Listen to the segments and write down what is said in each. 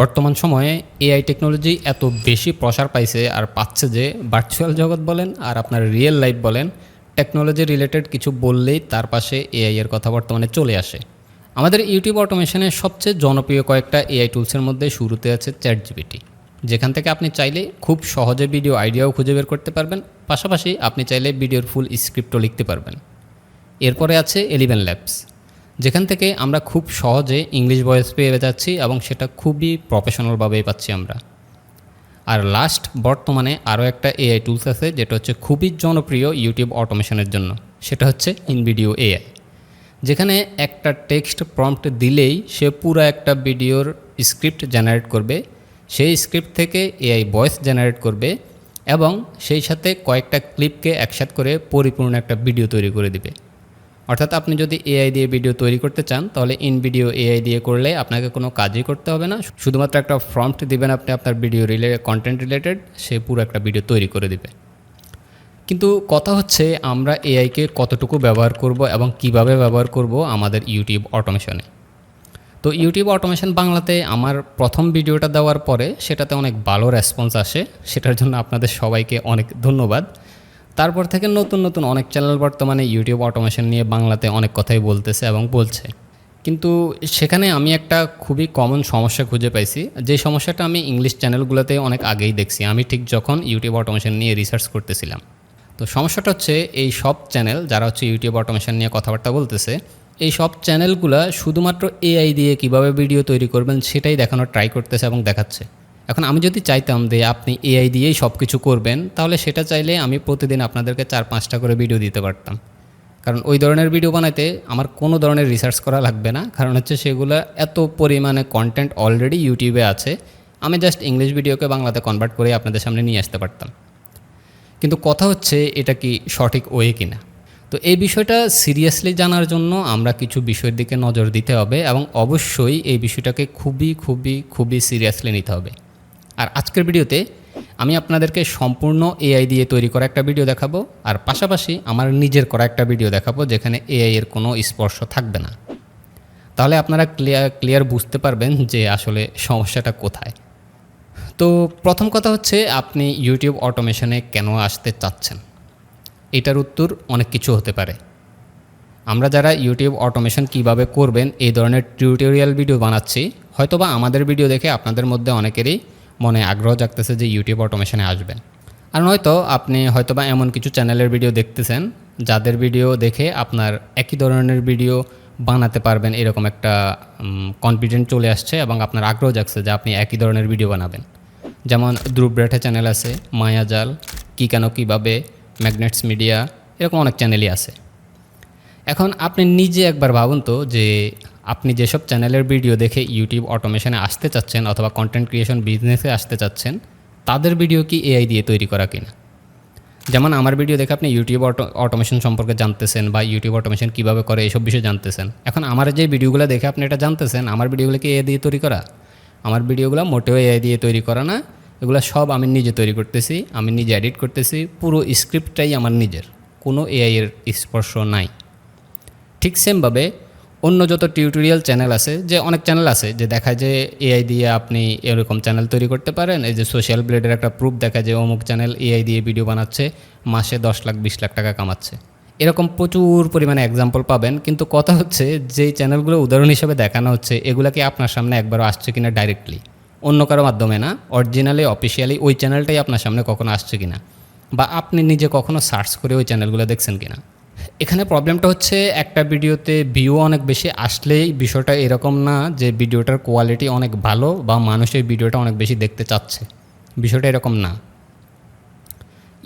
বর্তমান সময়ে AI technology এত বেশি প্রসার পাইছে আর পাচ্ছে যে ভার্চুয়াল জগৎ বলেন আর আপনার রিয়েল লাইফ বলেন টেকনোলজি রিলেটেড কিছু বললেই তার পাশে এআই এর কথা বর্তমানে চলে আসে। আমাদের ইউটিউব অটোমেশনের সবচেয়ে জনপ্রিয় কয়েকটা এআই টুলসের মধ্যে শুরুতে আছে চ্যাট জিপিটি যেখান থেকে আপনি চাইলে খুব সহজে ভিডিও আইডিয়াও খুঁজে বের করতে পারবেন, পাশাপাশি আপনি চাইলে ভিডিওর ফুল স্ক্রিপ্টও লিখতে পারবেন। এরপরে আছে এলিভেন ল্যাবস যেখান থেকে আমরা খুব সহজে ইংলিশ ভয়েস পেয়ে যাচ্ছি এবং সেটা খুবই প্রফেশনালভাবেই পাচ্ছি আমরা। আর লাস্ট বর্তমানে আরও একটা এআই টুলস আছে, যেটা হচ্ছে খুবই জনপ্রিয় ইউটিউব অটোমেশনের জন্য। সেটা হচ্ছে ইনভিডিও এআই যেখানে একটা টেক্সট প্রম্পট দিলেই সে পুরো একটা ভিডিওর স্ক্রিপ্ট জেনারেট করবে, সেই স্ক্রিপ্ট থেকে এআই ভয়েস জেনারেট করবে এবং সেই সাথে কয়েকটা ক্লিপকে একসাথ করে পরিপূর্ণ একটা ভিডিও তৈরি করে দিবে। অর্থাৎ আপনি যদি এআই দিয়ে ভিডিও তৈরি করতে চান, তাহলে ইন ভিডিও এআই দিয়ে করলে আপনাকে কোনো কাজই করতে হবে না। শুধুমাত্র একটা ফ্রম্পট দিবেন আপনি আপনার ভিডিও রিলে কন্টেন্ট রিলেটেড সে পুরো একটা ভিডিও তৈরি করে দিবে। কিন্তু কথা হচ্ছে, আমরা এআইকে কতটুকু ব্যবহার করব এবং কীভাবে ব্যবহার করব আমাদের ইউটিউব অটোমেশনে তো ইউটিউব অটোমেশন বাংলাতে আমার প্রথম ভিডিওটা দেওয়ার পরে সেটাতে অনেক ভালো রেসপন্স আসে। সেটার জন্য আপনাদের সবাইকে অনেক ধন্যবাদ। তারপর থেকে নতুন নতুন অনেক চ্যানেল বর্তমানে ইউটিউব অটোমেশন নিয়ে বাংলাতে অনেক কথাই বলতেছে এবং বলছে। কিন্তু সেখানে আমি একটা খুবই কমন সমস্যা খুঁজে পাইছি। যে সমস্যাটা আমি ইংলিশ চ্যানেলগুলোতে অনেক আগেই দেখছি। আমি ঠিক যখন ইউটিউব অটোমেশন নিয়ে রিসার্চ করতেছিলাম। তো সমস্যাটা হচ্ছে এই সব চ্যানেল যারা হচ্ছে ইউটিউব অটোমেশন নিয়ে কথাবার্তা বলতেছে, এই সব চ্যানেলগুলো শুধুমাত্র এআই দিয়ে কীভাবে ভিডিও তৈরি করবেন সেটাই দেখানোর ট্রাই করতেছে এবং দেখাচ্ছে। এখন আমি যদি চাইতাম যে আপনি এআই দিয়েই সব কিছু করবেন, তাহলে সেটা চাইলে আমি প্রতিদিন আপনাদেরকে চার পাঁচটা করে ভিডিও দিতে পারতাম। কারণ ওই ধরনের ভিডিও বানাইতে আমার কোনো ধরনের রিসার্চ করা লাগবে না, কারণ হচ্ছে সেগুলো এত পরিমাণে কন্টেন্ট অলরেডি ইউটিউবে আছে, আমি জাস্ট ইংলিশ ভিডিওকে বাংলাতে কনভার্ট করে আপনাদের সামনে নিয়ে আসতে পারতাম। কিন্তু কথা হচ্ছে এটা কি সঠিক ওয়ে কিনা। তো এই বিষয়টা সিরিয়াসলি জানার জন্য আমরা কিছু বিষয়ের দিকে নজর দিতে হবে এবং অবশ্যই এই বিষয়টাকে খুবই খুবই খুবই সিরিয়াসলি নিতে হবে। আর আজকের ভিডিওতে আমি আপনাদেরকে সম্পূর্ণ এআই দিয়ে তৈরি করা একটা ভিডিও দেখাবো, আর পাশাপাশি আমার নিজের করা একটা ভিডিও দেখাবো, যেখানে এআই এর কোনো স্পর্শ থাকবে না। তাহলে আপনারা ক্লিয়ার ক্লিয়ার বুঝতে পারবেন যে আসলে সমস্যাটা কোথায়। তো প্রথম কথা হচ্ছে, আপনি ইউটিউব অটোমেশনে কেন আসতে চাচ্ছেন? এটার উত্তর অনেক কিছু হতে পারে। আমরা যারা ইউটিউব অটোমেশন কীভাবে করবেন, এই ধরনের টিউটোরিয়াল ভিডিও বানাচ্ছি, হয়তোবা আমাদের ভিডিও দেখে আপনাদের মধ্যে অনেকেরই মনে আগ্রহ জাগতেছে যে ইউটিউব অটোমেশনে আসবেন। আর নয়তো আপনি হয়তোবা এমন কিছু চ্যানেলের ভিডিও দেখতেছেন, যাদের ভিডিও দেখে আপনার একই ধরনের ভিডিও বানাতে পারবেন এরকম একটা কনফিডেন্ট চলে আসছে এবং আপনার আগ্রহ জাগছে যে আপনি একই ধরনের ভিডিও বানাবেন। যেমন ধ্রুব ব্রেঠা চ্যানেল আছে মায়াজাল কী কেন কীভাবে ম্যাগনেটস মিডিয়া এরকম অনেক চ্যানেলই আছে। এখন আপনি নিজে একবার ভাবুন তো যে আপনি যেসব চ্যানেলের ভিডিও দেখে ইউটিউব অটোমেশনে আসতে চাচ্ছেন অথবা কন্টেন্ট ক্রিয়েশন বিজনেসে আসতে চাচ্ছেন, তাদের ভিডিও কি এআই দিয়ে তৈরি করা কিনা? যেমন আমার ভিডিও দেখে আপনি ইউটিউব অটো অটোমেশন সম্পর্কে জানতেছেন বা ইউটিউব অটোমেশন কীভাবে করে এসব বিষয়ে জানতেছেন। এখন আমার যে ভিডিওগুলো দেখে আপনি এটা জানতেছেন, আমার ভিডিওগুলো কি এআই দিয়ে তৈরি করা? আমার ভিডিওগুলো মোটেও এআই দিয়ে তৈরি করা না, এগুলো সব আমি নিজে তৈরি করতেছি, আমি নিজে এডিট করতেছি, পুরো স্ক্রিপ্টটাই আমার নিজের, কোনো এআইয়ের স্পর্শ নাই। ঠিক সেমভাবে অন্য যত টিউটোরিয়াল চ্যানেল আছে, যে অনেক চ্যানেল আছে, যে দেখায় যে এআই দিয়ে আপনি এরকম চ্যানেল তৈরি করতে পারেন। এই যে সোশ্যাল ব্লেডের একটা প্রুফ দেখায় যে অমুক চ্যানেল এআই দিয়ে ভিডিও বানাচ্ছে, মাসে দশ লাখ, বিশ লাখ টাকা কামাচ্ছে। এরকম প্রচুর পরিমাণে এক্সাম্পল পাবেন, কিন্তু কথা হচ্ছে যেই চ্যানেলগুলো উদাহরণ হিসেবে দেখানো হচ্ছে, এগুলো কি আপনার সামনে একবারও আসছে কিনা ডাইরেক্টলি অন্য কারও মাধ্যমে না অরিজিনালি অফিসিয়ালি ওই চ্যানেলটাই আপনার সামনে কখনো আসছে কিনা? বা আপনি নিজে কখনো সার্চ করে ওই চ্যানেলগুলো দেখছেন কিনা? এখানে প্রবলেমটা হচ্ছে একটা ভিডিওতে ভিউ অনেক বেশি আসলেই বিষয়টা এরকম না যে ভিডিওটার কোয়ালিটি অনেক ভালো বা মানুষ এই ভিডিওটা অনেক বেশি দেখতে চাচ্ছে। বিষয়টা এরকম না।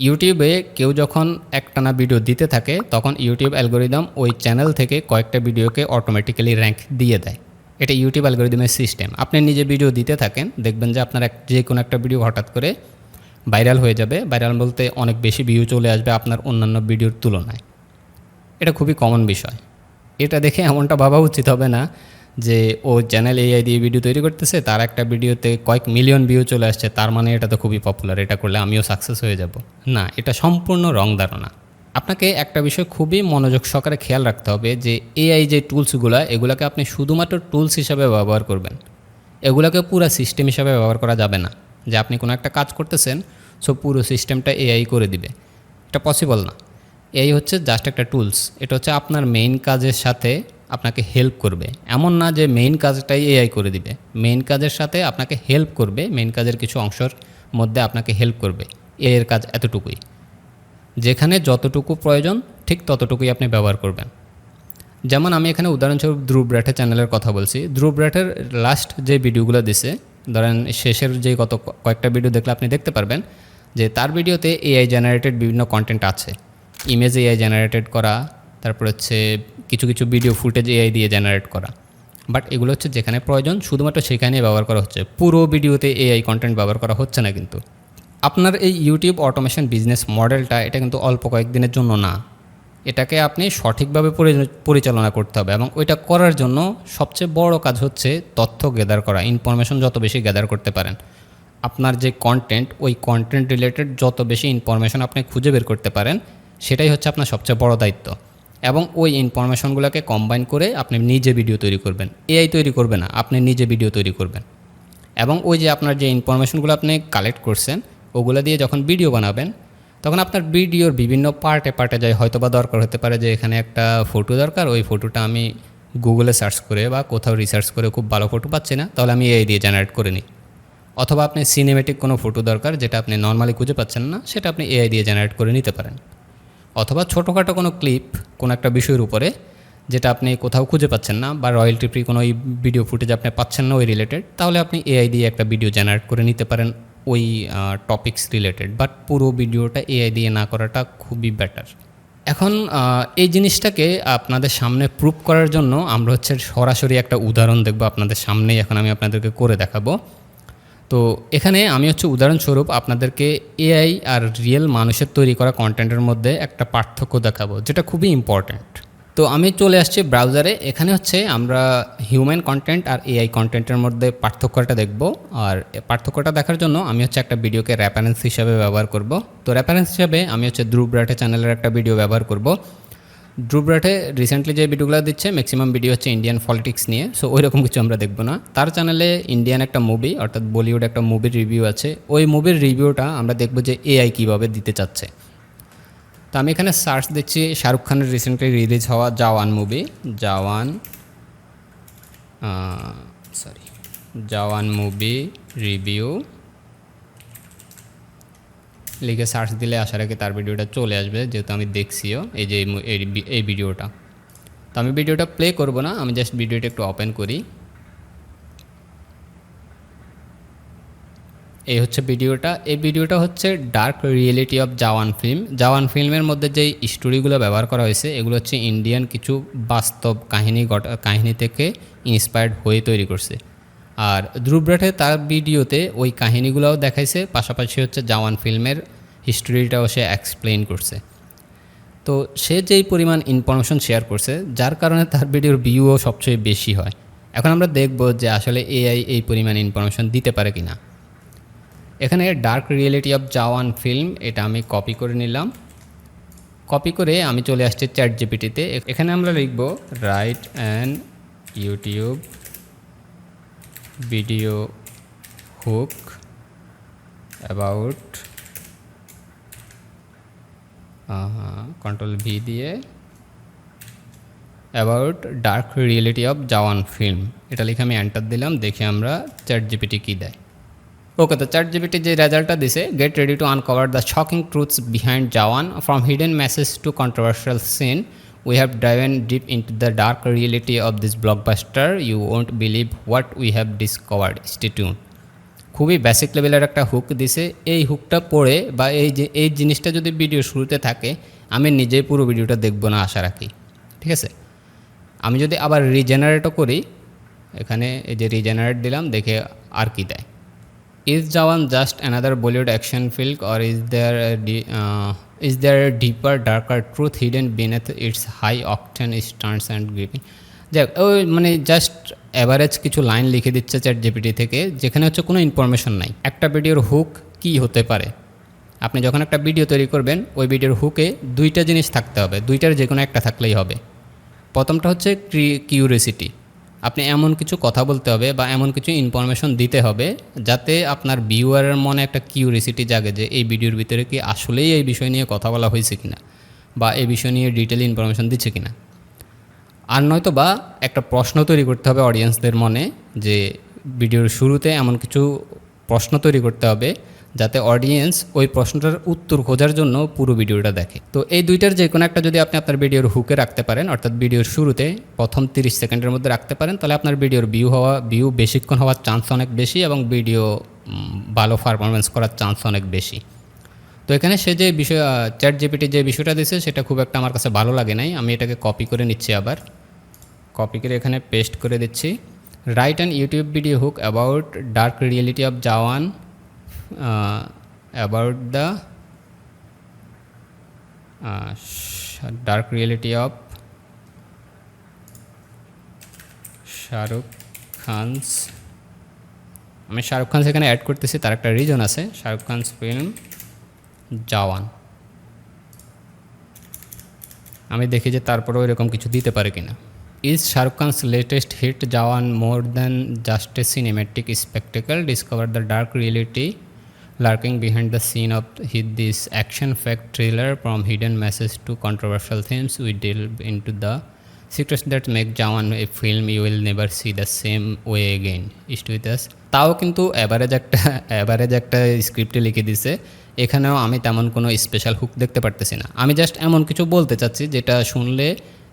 ইউটিউবে কেউ যখন একটানা ভিডিও দিতে থাকে, তখন ইউটিউব অ্যালগোরিদম ওই চ্যানেল থেকে কয়েকটা ভিডিওকে অটোমেটিক্যালি র্যাঙ্ক দিয়ে দেয়। এটা ইউটিউব অ্যালগোরিদমের সিস্টেম আপনি নিজে ভিডিও দিতে থাকেন, দেখবেন যে আপনার এক, যে কোনো একটা ভিডিও হঠাৎ করে ভাইরাল হয়ে যাবে। ভাইরাল বলতে অনেক বেশি ভিউ চলে আসবে আপনার অন্যান্য ভিডিওর তুলনায়। এটা খুবই কমন বিষয়। এটা দেখে এমনটা ভাবা উচিত হবে না যে, ও চ্যানেল এআই দিয়ে ভিডিও তৈরি করতেছে, তার একটা ভিডিওতে কয়েক মিলিয়ন ভিউ চলে আসছে, তার মানে এটা তো খুবই পপুলার এটা করলে আমিও সাকসেস হয়ে যাব। না, এটা সম্পূর্ণ রং ধারণা। আপনাকে একটা বিষয় খুবই মনোযোগ সহকারে খেয়াল রাখতে হবে যে এআই যে টুলসগুলো, এগুলোকে আপনি শুধুমাত্র টুলস হিসাবে ব্যবহার করবেন। এগুলোকে পুরো সিস্টেম হিসাবে ব্যবহার করা যাবে না। যে আপনি কোনো একটা কাজ করতেছেন সো পুরো সিস্টেমটা এআই করে দিবে। এটা পসিবল না। এই হচ্ছে জাস্ট একটা টুলস এটা হচ্ছে আপনার মেইন কাজের সাথে আপনাকে হেল্প করবে। এমন না যে মেইন কাজটাই এআই করে দিবে। মেইন কাজের সাথে আপনাকে হেল্প করবে মেইন কাজের কিছু অংশের মধ্যে আপনাকে হেল্প করবে। এর কাজ এতটুকুই। যেখানে যতটুকু প্রয়োজন, ঠিক ততটুকুই আপনি ব্যবহার করবেন। যেমন আমি এখানে উদাহরণস্বরূপ ধ্রুব রাঠের চ্যানেলের কথা বলছি। ধ্রুব লাস্ট যে ভিডিওগুলো দিছে, ধরেন শেষের যে গত কয়েকটা ভিডিও দেখলে আপনি দেখতে পারবেন যে তার ভিডিওতে এআই জেনারেটেড বিভিন্ন কন্টেন্ট আছে। ইমেজ এআই জেনারেটেড করা, তারপর হচ্ছে কিছু কিছু ভিডিও ফুটেজ এআই দিয়ে জেনারেট করা। বাট এগুলো হচ্ছে যেখানে প্রয়োজন, শুধুমাত্র সেখানেই ব্যবহার করা হচ্ছে। পুরো ভিডিওতে এআই কন্টেন্ট ব্যবহার করা হচ্ছে না কিন্তু। আপনার এই ইউটিউব অটোমেশন বিজনেস মডেলটা এটা কিন্তু অল্প কয়েকদিনের জন্য না। এটাকে আপনি সঠিকভাবে পরিচালনা করতে হবে এবং ওইটা করার জন্য সবচেয়ে বড় কাজ হচ্ছে তথ্য গ্যাদার করা ইনফরমেশন যত বেশি গ্যাদার করতে পারেন। আপনার যে কন্টেন্ট ওই কন্টেন্ট রিলেটেড যত বেশি ইনফরমেশন আপনি খুঁজে বের করতে পারেন সেটাই হচ্ছে আপনার সবচেয়ে বড় দায়িত্ব। এবং ওই ইনফরমেশনগুলোকে কম্বাইন করে আপনি নিজে ভিডিও তৈরি করবেন। এআই তৈরি করবে না, আপনি নিজে ভিডিও তৈরি করবেন। এবং ওই যে আপনার যে ইনফরমেশনগুলো আপনি কালেক্ট করছেন, ওগুলো দিয়ে যখন ভিডিও বানাবেন, তখন আপনার ভিডিওর বিভিন্ন পার্টে পার্টে যায় হয়তো বা দরকার হতে পারে যে এখানে একটা ফটো দরকার, ওই ফটোটা আমি গুগলে সার্চ করে বা কোথাও রিসার্চ করে খুব ভালো ফটো পাচ্ছি না, তাহলে আমি এই দিয়ে জেনারেট করে নিই। অথবা আপনি সিনেমেটিক কোনো ফটো দরকার, যেটা আপনি নর্মালি খুঁজে পাচ্ছেন না, সেটা আপনি এআই দিয়ে জেনারেট করে নিতে পারেন। অথবা ছোটোখাটো কোনো ক্লিপ কোনো একটা বিষয়ের উপরে, যেটা আপনি কোথাও খুঁজে পাচ্ছেন না বা রয়্যালটি ফ্রি কোনো ভিডিও ফুটেজ আপনি পাচ্ছেন না ওই রিলেটেড তাহলে আপনি এআই দিয়ে একটা ভিডিও জেনারেট করে নিতে পারেন ওই টপিক্স রিলেটেড বাট পুরো ভিডিওটা এআই দিয়ে না করাটা খুবই বেটার এখন এই জিনিসটাকে আপনাদের সামনে প্রুভ করার জন্য আমরা হচ্ছে সরাসরি একটা উদাহরণ দেখব আপনাদের সামনেই, এখন আমি আপনাদেরকে করে দেখাবো। তো এখানে আমি হচ্ছে উদাহরণস্বরূপ আপনাদেরকে এআই আর রিয়েল মানুষের তৈরি করা কন্টেন্টের মধ্যে একটা পার্থক্য দেখাবো, যেটা খুবই ইম্পর্ট্যান্ট তো আমি চলে আসছি ব্রাউজারে এখানে হচ্ছে আমরা হিউম্যান কন্টেন্ট আর এআই কন্টেন্টের মধ্যে পার্থক্যটা দেখব। আর পার্থক্যটা দেখার জন্য আমি হচ্ছে একটা ভিডিওকে রেফারেন্স হিসাবে ব্যবহার করব। তো রেফারেন্স হিসাবে আমি হচ্ছে ধ্রুব রাঠে চ্যানেলের একটা ভিডিও ব্যবহার করব। ড্রুবরাটে রিসেন্টলি যে ভিডিওগুলো দিচ্ছে ম্যাক্সিমাম ভিডিও হচ্ছে ইন্ডিয়ান পলিটিক্স নিয়ে। সো ওই রকম কিছু আমরা দেখব না। তার চ্যানেলে ইন্ডিয়ান একটা মুভি অর্থাৎ বলিউড একটা মুভির রিভিউ আছে। ওই মুভির রিভিউটা আমরা দেখব যে এআই কীভাবে দিতে চাচ্ছে। তো আমি এখানে সার্চ দিচ্ছি শাহরুখ খানের রিসেন্টলি রিলিজ হওয়া Jawan movie Jawan sorry Jawan movie review লিখে সার্চ দিলে আসার আগে তার ভিডিওটা চলে আসবে, যেহেতু আমি দেখছিও এই যে এই ভিডিওটা তো আমি ভিডিওটা প্লে করব না, আমি জাস্ট ভিডিওটা একটু ওপেন করি। এই হচ্ছে ভিডিওটা এই ভিডিওটা হচ্ছে dark reality of Jawan film Jawan ফিল্মের মধ্যে যেই স্টোরিগুলো ব্যবহার করা হয়েছে, এগুলো হচ্ছে ইন্ডিয়ান কিছু বাস্তব কাহিনী কাহিনী থেকে ইন্সপায়ার্ড হয়ে তৈরি করছে। আর ধ্রুবরাঠে তার ভিডিওতে ওই কাহিনীগুলোও দেখাইছে, পাশাপাশি হচ্ছে জাওয়ান ফিল্মের হিস্টোরিটাও সে এক্সপ্লেইন করছে। তো সে যেই পরিমাণ ইনফরমেশন শেয়ার করছে, যার কারণে তার ভিডিওর ভিউও সবচেয়ে বেশি হয়। এখন আমরা দেখব যে আসলে এআই এই পরিমাণ ইনফরমেশন দিতে পারে কি না এখানে dark reality of Jawan film এটা আমি কপি করে নিলাম। কপি করে আমি চলে আসছি চ্যাট জিপিটিতে এখানে আমরা লিখব write and YouTube video hook about control V দিয়ে about dark reality of Jawan film এটা লিখে আমি এন্টার দিলাম, দেখে আমরা চ্যাট জিপিটি কী দেয়। ওকে তো চ্যাট জিপিটি যে রেজাল্টটা দিছে get ready to uncover the shocking truths behind Jawan from hidden message to controversial scene we have dived deep in to the dark reality of this blockbuster you won't believe what we have discovered stay tuned খুবই basic লেভেলের একটা hook দিছে। এই হুকটা পড়ে বা এই যে, এই জিনিসটা যদি ভিডিও শুরুতে থাকে, আমি নিজেই পুরো ভিডিওটা দেখব না, আশা রাখি। ঠিক আছে? আমি যদি আবার রিজেনারেটও করি, এখানে এই যে রিজেনারেট দিলাম, দেখে আর কি দেয়। Is Jawan just another Bollywood action film or is there is there deeper darker truth hidden beneath its high octane stunts and gripping যাক ওই মানে জাস্ট অ্যাভারেজ কিছু লাইন লিখে দিচ্ছে চ্যাট জিপিটি থেকে, যেখানে হচ্ছে কোনো ইনফরমেশন নাই। একটা ভিডিওর হুক কি হতে পারে? আপনি যখন একটা ভিডিও তৈরি করবেন, ওই ভিডিওর হুকে দুইটা জিনিস থাকতে হবে। দুইটার যে কোনো একটা থাকলেই হবে। প্রথমটা হচ্ছে কিউরিয়াসিটি আপনি এমন কিছু কথা বলতে হবে বা এমন কিছু ইনফরমেশন দিতে হবে যাতে আপনার ভিউয়ারের মনে একটা কিউরিসিটি জাগে যে এই ভিডিওর ভিতরে কি আসলেই এই বিষয় নিয়ে কথা বলা হয়েছে কিনা বা এই বিষয় নিয়ে ডিটেল ইনফরমেশন দিচ্ছে কিনা। আর নয়তো বা একটা প্রশ্ন তৈরি করতে হবে অডিয়েন্সদের মনে যে ভিডিওর শুরুতে এমন কিছু প্রশ্ন তৈরি করতে হবে যাতে অডিয়েন্স ওই প্রশ্নটার উত্তর খোঁজার জন্য পুরো ভিডিওটা দেখে। তো এই দুইটার যে কোনো একটা যদি আপনি আপনার ভিডিওর হুকে রাখতে পারেন, অর্থাৎ ভিডিওর শুরুতে প্রথম তিরিশ সেকেন্ডের মধ্যে রাখতে পারেন, তাহলে আপনার ভিডিওর ভিউ হওয়া ভিউ বেশিক্ষণ হওয়ার চান্স অনেক বেশি এবং ভিডিও ভালো পারফরমেন্স করার চান্স অনেক বেশি। তো এখানে সে যে বিষয় চ্যাট জিপিটি যে বিষয়টা দিয়েছে, সেটা খুব একটা আমার কাছে ভালো লাগে নাই। আমি এটাকে কপি করে নিচ্ছি আবার। কপি করে এখানে পেস্ট করে দিচ্ছি। Write an YouTube video hook about dark reality of Jawan about the dark reality of Shahrukh Khans আমি শাহরুখ খান সেখানে অ্যাড করতেছি, তার একটা রিজন আছে শাহরুখ খানস ফিল্ম জাওয়ান আমি দেখি যে তারপরেও এরকম কিছু দিতে পারে কিনা। Is Shahrukh Khans latest hit Jawan more than just a cinematic spectacle discover the dark reality behind the scene of hit this action packed thriller from hidden message to controversial themes we deal in to the secrets that make Jawan a film you will never see the same way again east with us তাও কিন্তু average একটা average একটা স্ক্রিপ্টে লিখে দিছে। এখানেও আমি তেমন কোনো স্পেশাল হুক দেখতে পারতেছি না। আমি জাস্ট এমন কিছু বলতে চাচ্ছি যেটা শুনলে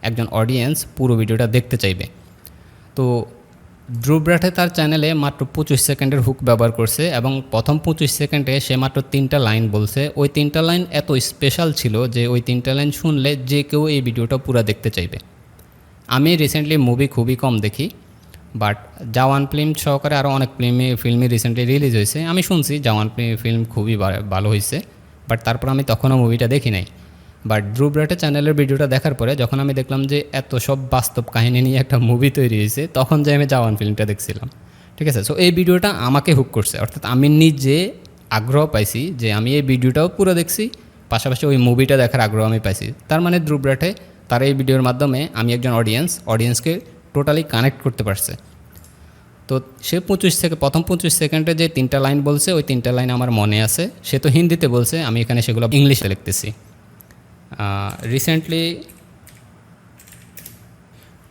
একজন অডিয়েন্স পুরো ভিডিওটা দেখতে চাইবে। তো ড্রুব্রাটে তার চ্যানেলে মাত্র পঁচিশ সেকেন্ডের হুক ব্যবহার করছে এবং প্রথম পঁচিশ সেকেন্ডে সে মাত্র তিনটা লাইন বলছে। ওই তিনটা লাইন এত স্পেশাল ছিল যে ওই তিনটা লাইন শুনলে যে কেউ এই ভিডিওটা পুরো দেখতে চাইবে। আমি রিসেন্টলি মুভি খুবই কম দেখি বাট জাওয়ান ফিল্ম সহকারে আরও অনেক ফিল্মে ফিল্মই রিসেন্টলি রিলিজ হয়েছে। আমি শুনছি জাওয়ান ফিল্ম খুবই ভালো হয়েছে বাট তারপর আমি তখনও মুভিটা দেখি নাই। বাট ড্রুব্রাটে চ্যানেলের ভিডিওটা দেখার পরে যখন আমি দেখলাম যে এত সব বাস্তব কাহিনী নিয়ে একটা মুভি তৈরি হয়েছে, তখন যে আমি জাওয়ান ফিল্মটা দেখছিলাম। ঠিক আছে? সো এই ভিডিওটা আমাকে হুক করছে। অর্থাৎ আমি নিজে আগ্রহ পাইছি যে আমি এই ভিডিওটাও পুরো দেখছি, পাশাপাশি ওই মুভিটা দেখার আগ্রহ আমি পাইছি। তার মানে দ্রুব্রাটে তার এই ভিডিওর মাধ্যমে আমি একজন অডিয়েন্স অডিয়েন্সকে টোটালি কানেক্ট করতে পারছে। তো সে পঁচিশ থেকে, প্রথম পঁচিশ সেকেন্ডে যে তিনটা লাইন বলছে, ওই তিনটা লাইন আমার মনে আছে। সে তো হিন্দিতে বলছে, আমি এখানে সেগুলো ইংলিশে লিখতেছি। রিসেন্টলি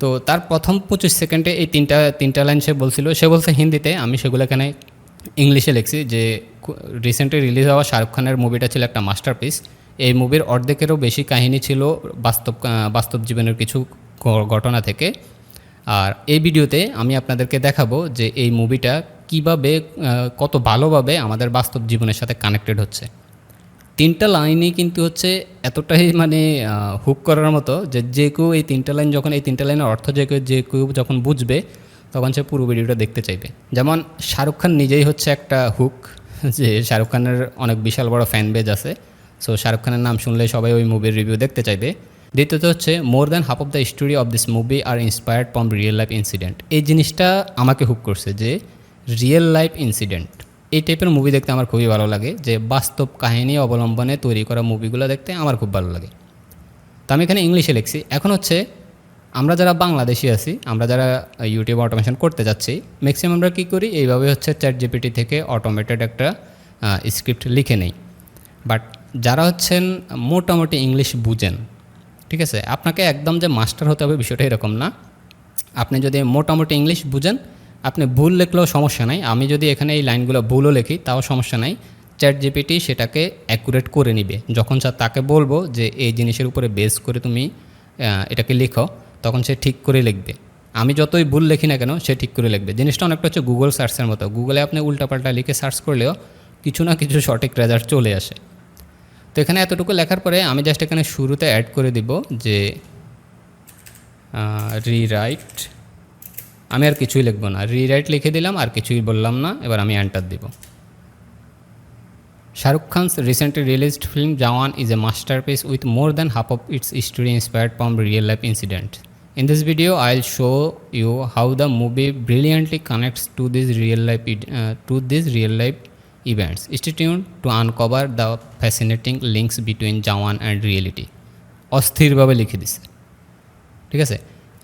তো তার প্রথম পঁচিশ সেকেন্ডে এই তিনটা তিনটা লাইন সে বলছিল, সে বলছে হিন্দিতে, আমি সেগুলো এখানে ইংলিশে লিখছি যে রিসেন্টলি রিলিজ হওয়া শাহরুখ খানের মুভিটা ছিল একটা মাস্টারপিস এই মুভির অর্ধেকেরও বেশি কাহিনী ছিল বাস্তব বাস্তব জীবনের কিছু ঘটনা থেকে। আর এই ভিডিওতে আমি আপনাদেরকে দেখাবো যে এই মুভিটা কীভাবে কত ভালোভাবে আমাদের বাস্তব জীবনের সাথে কানেক্টেড হচ্ছে। তিনটা লাইনই কিন্তু হচ্ছে এতটাই মানে হুক করার মতো যে যে কেউ এই তিনটা লাইন যখন, এই তিনটা লাইনের অর্থ যে কেউ যে কেউ যখন বুঝবে, তখন সে পুরো ভিডিওটা দেখতে চাইবে। যেমন শাহরুখ খান নিজেই হচ্ছে একটা হুক যে শাহরুখ খানের অনেক বিশাল বড় ফ্যান বেজ আছে। সো শাহরুখ খানের নাম শুনলে সবাই ওই মুভির রিভিউ দেখতে চাইবে। দ্বিতীয়ত হচ্ছে more than half of the story of this movie R inspired from real life incident এই জিনিসটা আমাকে হুক করছে যে রিয়েল লাইফ ইনসিডেন্ট এই টাইপের মুভি দেখতে আমার খুবই ভালো লাগে। যে বাস্তব কাহিনী অবলম্বনে তৈরি করা মুভিগুলো দেখতে আমার খুব ভালো লাগে। তো আমি এখানে ইংলিশে লিখছি। এখন হচ্ছে, আমরা যারা বাংলাদেশি আছি, আমরা যারা ইউটিউব অটোমেশন করতে যাচ্ছি ম্যাক্সিমাম আমরা কী করি? এইভাবে হচ্ছে চ্যাট জিপিটি থেকে অটোমেটেড একটা স্ক্রিপ্ট লিখে নেই। বাট যারা হচ্ছেন, মোটামুটি ইংলিশ বুঝেন, ঠিক আছে? আপনাকে একদম যে মাস্টার হতে হবে বিষয়টা এরকম না। আপনি যদি মোটামুটি ইংলিশ বুঝেন আপনি ভুল লিখলেও সমস্যা নাই। আমি যদি এখানে এই লাইনগুলো ভুলও লিখি, তাও সমস্যা নাই। চ্যাট জিপিটি সেটাকে অ্যাকুরেট করে নিবে। যখন স্যার তাকে বলব যে, এই জিনিসের উপরে বেস করে তুমি এটাকে লিখো, তখন সে ঠিক করে লিখবে। আমি যতই ভুল লিখি না কেন, সে ঠিক করে লিখবে। জিনিসটা অনেকটা হচ্ছে গুগল সার্চের মতো। গুগলে আপনি উল্টাপাল্টা লিখে সার্চ করলেও কিছু না কিছু সঠিক রেজাল্ট চলে আসে। তো এখানে এতটুকু লেখার পরে আমি জাস্ট এখানে শুরুতে অ্যাড করে দিব যে রিরাইট আমি আর কিছুই লিখব না। রিরাইট লিখে দিলাম, আর কিছুই বললাম না, এবার আমি অ্যান্টার দিব। Shahrukh Khan recently released film Jawan is a masterpiece with more than half of its story inspired from real life incident in this video I show you how the movie brilliantly connects to this real life to this real life events institute to uncover the fascinating links between Jawan and reality অস্থিরভাবে লিখে দিছে। ঠিক আছে?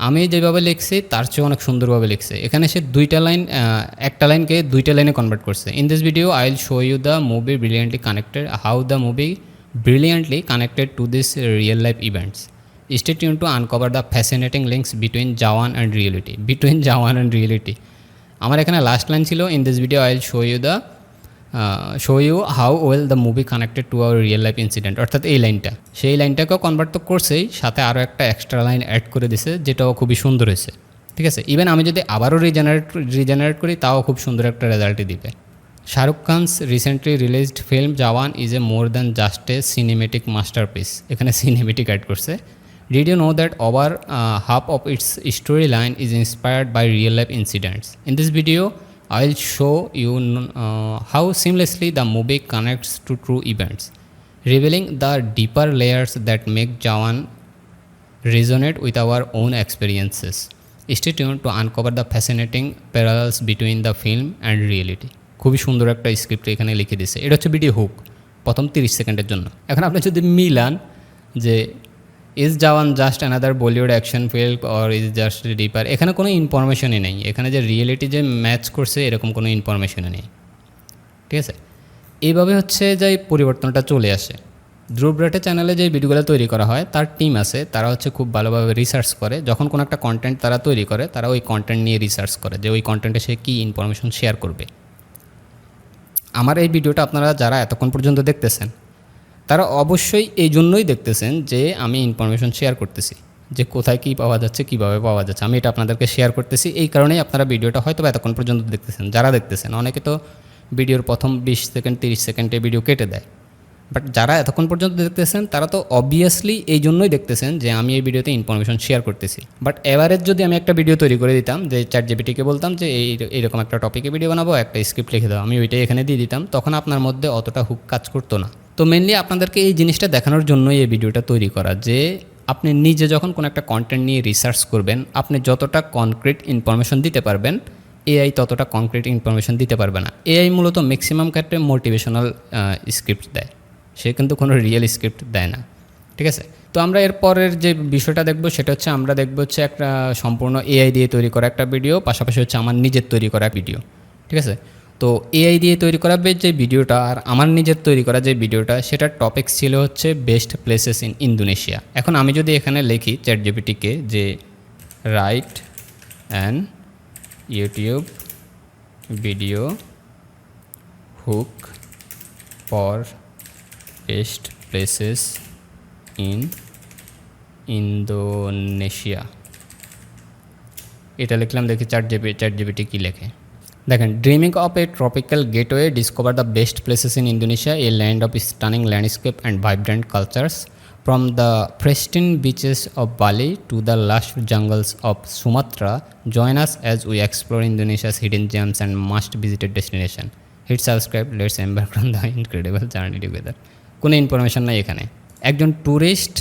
আমি যেভাবে লিখছি, তার চেয়ে অনেক সুন্দরভাবে লিখছে। এখানে সে দুইটা লাইন একটা লাইনকে দুইটা লাইনে কনভার্ট করছে। In this video I will show you the movie brilliantly connected how the movie brilliantly connected to this real life events stay tune to uncover the fascinating links between Jawan and reality between Jawan and reality আমার এখানে last line ছিল in this video I will show you the show you how well the movie connected to our real life incident অর্থাৎ এই লাইনটা। সেই লাইনটাকেও convert তো করছেই, সাথে আরও একটা এক্সট্রা লাইন অ্যাড করে দিছে, যেটাও খুবই সুন্দর হয়েছে। ঠিক আছে? ইভেন আমি যদি আবারও রিজেনারেট রিজেনারেট করি, তাও খুব সুন্দর একটা রেজাল্টই দিবে। Shahrukh Khan's recently released film Jawan is a more than just a cinematic masterpiece এখানে সিনেমেটিক অ্যাড করছে। Did you know that over half of its story line is inspired by real life incidents in this video I will show you uh, how seamlessly the movie connects to true events, revealing the deeper layers that make Jawan resonate with our own experiences. Stay tuned to uncover the fascinating parallels between the film and reality. খুবই সুন্দর একটা script এখানে লিখে দিছে এটা হচ্ছে video hook প্রথম তিরিশ সেকেন্ডের জন্য এখন আপনি যদি মিলান যে is Jawan just another Bollywood action film or is just deeper এখানে কোনো ইনফরমেশনই নেই। এখানে যে রিয়েলিটি যে ম্যাচ করছে, এরকম কোনো ইনফরমেশনই নেই। ঠিক আছে? এইভাবে হচ্ছে যে পরিবর্তনটা চলে আসে। ধ্রুবরেটে চ্যানেলে যে ভিডিওগুলো তৈরি করা হয়, তার টিম আছে। তারা হচ্ছে খুব ভালোভাবে রিসার্চ করে। যখন কোনো একটা কন্টেন্ট তারা তৈরি করে, তারা ওই কন্টেন্ট নিয়ে রিসার্চ করে যে ওই কন্টেন্টে সে কী ইনফরমেশন শেয়ার করবে। আমার এই ভিডিওটা আপনারা যারা এতক্ষণ পর্যন্ত দেখতেছেন তারা অবশ্যই এই জন্যই দেখতেছেন যে আমি ইনফরমেশন শেয়ার করতেছি, যে কোথায় কী পাওয়া যাচ্ছে, কীভাবে পাওয়া যাচ্ছে। আমি এটা আপনাদেরকে শেয়ার করতেছি, এই কারণেই আপনারা ভিডিওটা হয়তো এতক্ষণ পর্যন্ত দেখতেছেন। যারা দেখতেছেন, অনেকে তো ভিডিওর প্রথম বিশ সেকেন্ড, তিরিশ সেকেন্ডে ভিডিও কেটে দেয়। বাট যারা এতক্ষণ পর্যন্ত দেখতেছেন, তারা তো অবভিয়াসলি এই জন্যই দেখতেছেন যে আমি এই ভিডিওতে ইনফরমেশন শেয়ার করতেছি। বাট এভারেজ যদি আমি একটা ভিডিও তৈরি করে দিতাম, যে চ্যাট জিপিটিকে বলতাম যে এই, এরকম একটা টপিকে ভিডিও বানাবো, একটা স্ক্রিপ্ট লিখে দাও, আমি ওইটাই এখানে দিয়ে দিতাম, তখন আপনার মধ্যে অতটা হুক কাজ করতো না। তো মেনলি আপনাদেরকে এই জিনিসটা দেখানোর জন্যই এই ভিডিওটা তৈরি করা যে আপনি নিজে যখন কোনো একটা কন্টেন্ট নিয়ে রিসার্চ করবেন, আপনি যতটা কনক্রিট ইনফরমেশন দিতে পারবেন এআই ততটা কনক্রিট ইনফরমেশন দিতে পারবে না। এআই মূলত ম্যাক্সিমাম ক্ষেত্রে মোটিভেশনাল স্ক্রিপ্ট দেয়। সে কিন্তু কোনো রিয়েল স্ক্রিপ্ট দেয় না। ঠিক আছে? তো আমরা এর পরের যে বিষয়টা দেখব, সেটা হচ্ছে আমরা দেখব হচ্ছে একটা সম্পূর্ণ এআই দিয়ে তৈরি করা একটা ভিডিও পাশাপাশি হচ্ছে আমার নিজের তৈরি করা ভিডিও ঠিক আছে? তো এআই দিয়ে তৈরি করা যে ভিডিওটা আর আমার নিজের তৈরি করা যে ভিডিওটা, সেটার টপিক্স ছিল হচ্ছে বেস্ট প্লেসেস ইন ইন্দোনেশিয়া এখন আমি যদি এখানে লিখি চ্যাট জিপিটিকে যে write and YouTube video hook for best places in Indonesia এটা লিখলাম দেখি চ্যাট জিপি চ্যাট জিপিটি কী লেখে। দেখেন dreaming of a tropical getaway discover the best places in Indonesia a land of stunning landscape and vibrant cultures from the pristine beaches of Bali to the lush jungles of Sumatra join us as we explore Indonesia's hidden gems and must visited destination hit subscribe let's embark on the incredible journey together কোনো information নাই এখানে। একজন tourist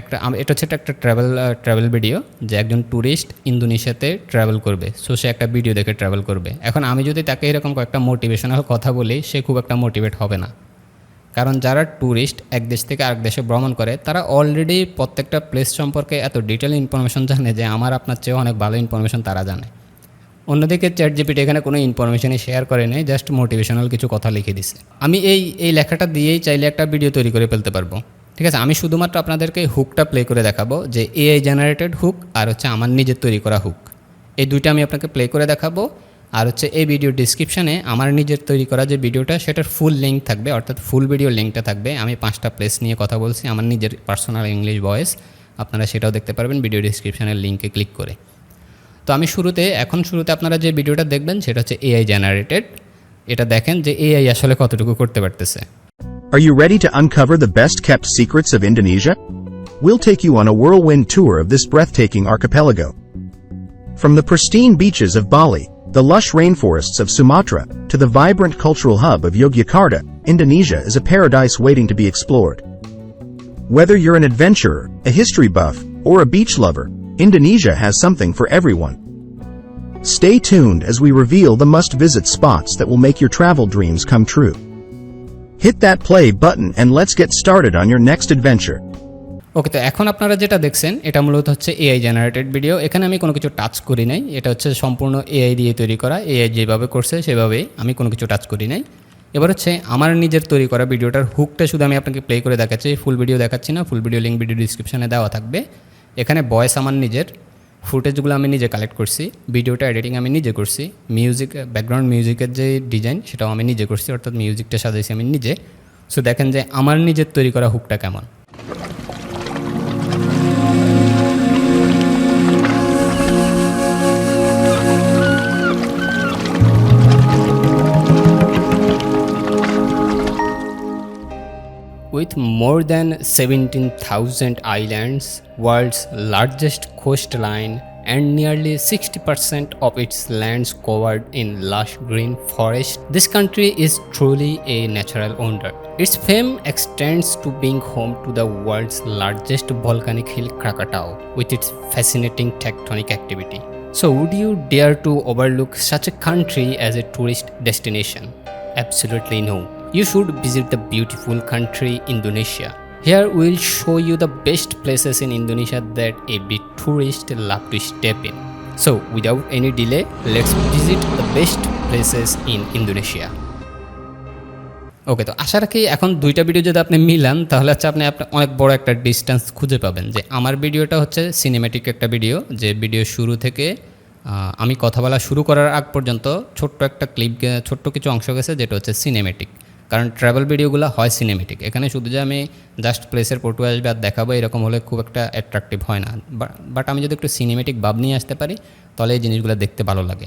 একটা এটা হচ্ছে একটা travel travel video যে একজন ট্যুরিস্ট ইন্দোনেশিয়াতে ট্রাভেল করবে। সো সে একটা ভিডিও দেখে ট্রাভেল করবে। এখন আমি যদি তাকে এরকম কয়েকটা মোটিভেশনাল কথা বলি, সে খুব একটা মোটিভেট হবে না। কারণ যারা ট্যুরিস্ট এক দেশ থেকে আরেক দেশে ভ্রমণ করে, তারা অলরেডি প্রত্যেকটা প্লেস সম্পর্কে এত ডিটেল ইনফরমেশন জানে যে আমার আপনার চেয়েও অনেক ভালো ইনফরমেশন তারা জানে। অন্যদিকে চ্যাট জিপিটি এখানে কোনো ইনফরমেশনই শেয়ার করে নেই জাস্ট মোটিভেশনাল কিছু কথা লিখে দিছে। আমি এই এই লেখাটা দিয়েই চাইলে একটা ভিডিও তৈরি করে ফেলতে পারব। ঠিক আছে? আমি শুধুমাত্র আপনাদেরকে হুকটা প্লে করে দেখাবো, যে এআই জেনারেটেড হুক আর হচ্ছে আমার নিজের তৈরি করা হুক এই দুইটা আমি আপনাকে প্লে করে দেখাবো, আর হচ্ছে এই ভিডিও ডিসক্রিপশানে আমার নিজের তৈরি করা যে ভিডিওটা সেটার ফুল লিঙ্ক থাকবে, অর্থাৎ ফুল ভিডিও লিঙ্কটা থাকবে। আমি পাঁচটা প্লেস নিয়ে কথা বলছি, আমার নিজের পার্সোনাল ইংলিশ ভয়েস আপনারা সেটাও দেখতে পারবেন ভিডিও ডিসক্রিপশানের লিঙ্কে ক্লিক করে। তো আমি শুরুতে এখন শুরুতে আপনারা যে ভিডিওটা দেখবেন সেটা হচ্ছে এআই জেনারেটেড এটা দেখেন যে এআই আসলে কতটুকু করতে পারতেছে Are you ready to uncover the best kept secrets of Indonesia? We'll take you on a whirlwind tour of this breathtaking archipelago. From the pristine beaches of Bali, the lush rainforests of Sumatra, to the vibrant cultural hub of Yogyakarta, Indonesia is a paradise waiting to be explored. Whether you're an adventurer, a history buff, or a beach lover, Indonesia has something for everyone. Stay tuned as we reveal the must-visit spots that will make your travel dreams come true. Hit that play button and let's get started on your next adventure. ওকে তো এখন আপনারা যেটা দেখছেন, এটা মূলত হচ্ছে AI generated video এখানে আমি কোনো কিছু টাচ করি নাই। এটা হচ্ছে সম্পূর্ণ এআই দিয়ে তৈরি করা। এআই যেভাবে করছে, সেভাবেই আমি কোনো কিছু টাচ করি নাই। এবার হচ্ছে আমার নিজের তৈরি করা ভিডিওটার হুকটা শুধু আমি আপনাকে প্লে করে দেখাচ্ছি। ফুল ভিডিও দেখাচ্ছি না। ফুল ভিডিও লিঙ্ক ভিডিও ডিসক্রিপশনে দেওয়া থাকবে। এখানে বয়েস আমার নিজের ফুটেজগুলো আমি নিজে কালেক্ট করছি ভিডিওটা এডিটিং আমি নিজে করছি মিউজিক ব্যাকগ্রাউন্ড মিউজিকের যে ডিজাইন সেটাও আমি নিজে করছি, অর্থাৎ মিউজিকটা সাজাইছি আমি নিজে। সো দেখেন যে আমার নিজের তৈরি করা হুকটা কেমন। With more than 17,000 islands, world's largest coastline, and nearly 60% of its lands covered in lush green forest, this country is truly a natural wonder. Its fame extends to being home to the world's largest volcanic hill Krakatau, with its fascinating tectonic activity. So, would you dare to overlook such a country as a tourist destination? Absolutely no. You should visit the beautiful country Indonesia. Here we'll show you the best places in Indonesia that every tourist love to step in. So without any delay, let's visit the best places in Indonesia. ওকে তো আশা রাখি এখন দুইটা video যদি আপনি Milan তাহলে হচ্ছে আপনি আপনি অনেক বড় একটা ডিস্টেন্স খুঁজে পাবেন যে আমার ভিডিওটা হচ্ছে সিনেমেটিক একটা ভিডিও যে ভিডিও শুরু থেকে আমি কথা বলা শুরু করার আগ পর্যন্ত ছোট্ট একটা ক্লিপ ছোট্ট কিছু অংশ গেছে যেটা হচ্ছে সিনেমেটিক কারণ ট্রাভেল ভিডিওগুলো হয় সিনেমেটিক এখানে শুধু যে আমি জাস্ট প্লেসের ফটো আসবে আর দেখাবো, এরকম হলে খুব একটা অ্যাট্রাকটিভ হয় না। বাট আমি যদি একটু সিনেমেটিক ভাব নিয়ে আসতে পারি, তাহলে এই জিনিসগুলো দেখতে ভালো লাগে।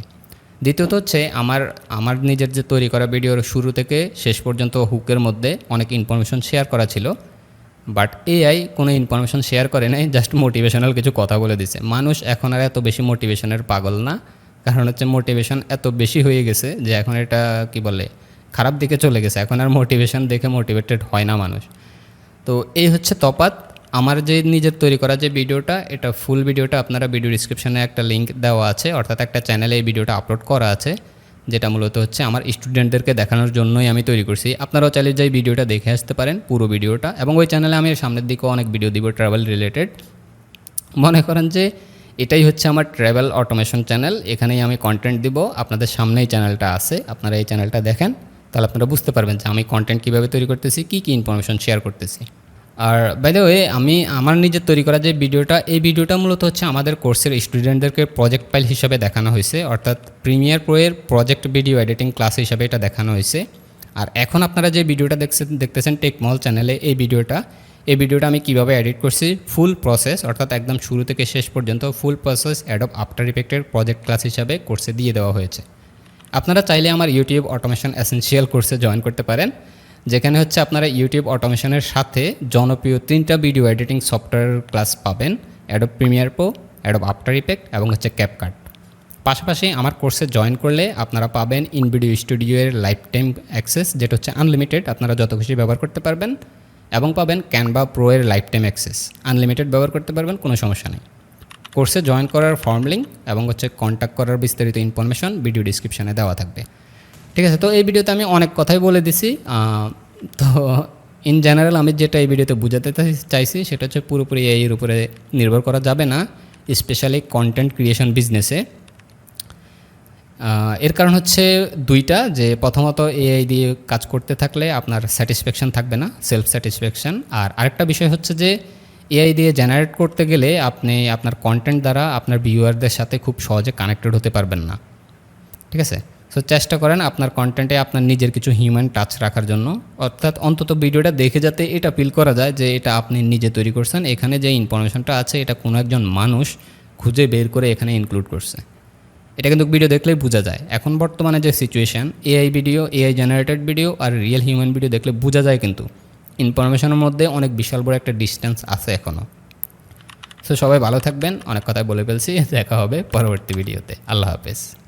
দ্বিতীয়ত হচ্ছে আমার আমার নিজের যে তৈরি করা ভিডিওর শুরু থেকে শেষ পর্যন্ত হুকের মধ্যে অনেক ইনফরমেশন শেয়ার করা ছিল। বাট এআই কোনো ইনফরমেশন শেয়ার করে নাই জাস্ট মোটিভেশনাল কিছু কথা বলে দিছে। মানুষ এখন আর এত বেশি মোটিভেশনের পাগল না। কারণ হচ্ছে মোটিভেশন এত বেশি হয়ে গেছে যে এখন এটা কি বলে খারাপ দিকে চলে গেছে। এখন আর মোটিভেশন দেখে মোটিভেটেড হয় না মানুষ। তো এই হচ্ছে তফাৎ। আমার যে নিজের তৈরি করা যে ভিডিওটা, এটা ফুল ভিডিওটা আপনারা ভিডিও ডিসক্রিপশনে একটা লিঙ্ক দেওয়া আছে। অর্থাৎ একটা চ্যানেলে এই ভিডিওটা আপলোড করা আছে, যেটা মূলত হচ্ছে আমার স্টুডেন্টদেরকে দেখানোর জন্যই আমি তৈরি করছি। আপনারাও চাইলে যে ভিডিওটা দেখে আসতে পারেন, পুরো ভিডিওটা। এবং ওই চ্যানেলে আমি সামনের দিকেও অনেক ভিডিও দিব ট্রাভেল রিলেটেড মনে করেন যে এটাই হচ্ছে আমার ট্রাভেল অটোমেশন চ্যানেল এখানেই আমি কন্টেন্ট দিব। আপনাদের সামনেই চ্যানেলটা আছে। আপনারা এই চ্যানেলটা দেখেন। তাহলে আপনারা বুঝতে পারবেন যে আমি কন্টেন্ট কীভাবে তৈরি করতেছি, কী কী ইনফরমেশন শেয়ার করতেছি। আর বাই ওয়ে আমি আমার নিজের তৈরি করা যে ভিডিওটা, এই ভিডিওটা মূলত হচ্ছে আমাদের কোর্সের স্টুডেন্টদেরকে প্রজেক্ট ফাইল হিসাবে দেখানো হয়েছে, অর্থাৎ প্রিমিয়ার প্রোয়ের প্রজেক্ট ভিডিও এডিটিং ক্লাস হিসাবে এটা দেখানো হয়েছে। আর এখন আপনারা যে ভিডিওটা দেখছেন, দেখতেছেন টেকমল চ্যানেলে এই ভিডিওটা এই ভিডিওটা আমি কীভাবে এডিট করছি ফুল প্রসেস অর্থাৎ একদম শুরু থেকে শেষ পর্যন্ত ফুল প্রসেস অ্যাডব আফটার ইফেক্টের প্রজেক্ট ক্লাস হিসাবে কোর্সে দিয়ে দেওয়া হয়েছে। আপনারা চাইলে আমার ইউটিউব অটোমেশন এসেনশিয়াল কোর্সে জয়েন করতে পারেন, যেখানে হচ্ছে আপনারা ইউটিউব অটোমেশনের সাথে জনপ্রিয় তিনটা ভিডিও এডিটিং সফটওয়্যার ক্লাস পাবেন Adobe premiere pro Adobe after effect এবং হচ্ছে ক্যাপকাট পাশাপাশি আমার কোর্সে জয়েন করলে আপনারা পাবেন ইনভিডিও স্টুডিওয়ের লাইফ টাইম অ্যাক্সেস যেটা হচ্ছে আনলিমিটেড আপনারা যত খুশি ব্যবহার করতে পারবেন, এবং পাবেন ক্যানভা প্রো এর লাইফ টাইম অ্যাক্সেস আনলিমিটেড ব্যবহার করতে পারবেন, কোনো সমস্যা নেই। কোর্সে জয়েন করার ফর্ম লিঙ্ক এবং হচ্ছে কন্ট্যাক্ট করার বিস্তারিত ইনফরমেশন ভিডিও ডিসক্রিপশনে দেওয়া থাকবে। ঠিক আছে, তো এই ভিডিওতে আমি অনেক কথাই বলে দিছি। তো ইন জেনারেল আমি যেটা এই ভিডিওতে বোঝাতে চাই- চাইছি সেটা হচ্ছে পুরোপুরি এর উপরে নির্ভর করা যাবে না স্পেশালি কন্টেন্ট ক্রিয়েশন বিজনেসে এর কারণ হচ্ছে দুইটা, যে প্রথমত এআই দিয়ে কাজ করতে থাকলে আপনার স্যাটিসফ্যাকশন থাকবে না সেলফ স্যাটিসফ্যাকশন আর আরেকটা বিষয় হচ্ছে যে এআই দিয়ে জেনারেট করতে গেলে আপনি আপনার কন্টেন্ট দ্বারা আপনার ভিউয়ারদের সাথে খুব সহজে কানেক্টেড হতে পারবেন না। ঠিক আছে? সো চেষ্টা করেন আপনার কন্টেন্টে আপনার নিজের কিছু হিউম্যান টাচ রাখার জন্য। অর্থাৎ অন্তত ভিডিওটা দেখে যাতে এটা ফিল করা যায় যে এটা আপনি নিজে তৈরি করছেন। এখানে যে ইনফরমেশনটা আছে, এটা কোনো একজন মানুষ খুঁজে বের করে এখানে ইনক্লুড করছে। এটা কিন্তু ভিডিও দেখলেই বোঝা যায়। এখন বর্তমানে যে situation AI video AI generated video আর রিয়েল হিউম্যান ভিডিও দেখলে বোঝা যায় কিন্তু। ইনফরমেশনের মধ্যে অনেক বিশাল বড় একটা ডিস্টেন্স আছে এখনও সো সবাই ভালো থাকবেন। অনেক কথাই বলে ফেলছি। দেখা হবে পরবর্তী ভিডিওতে আল্লাহ হাফেজ।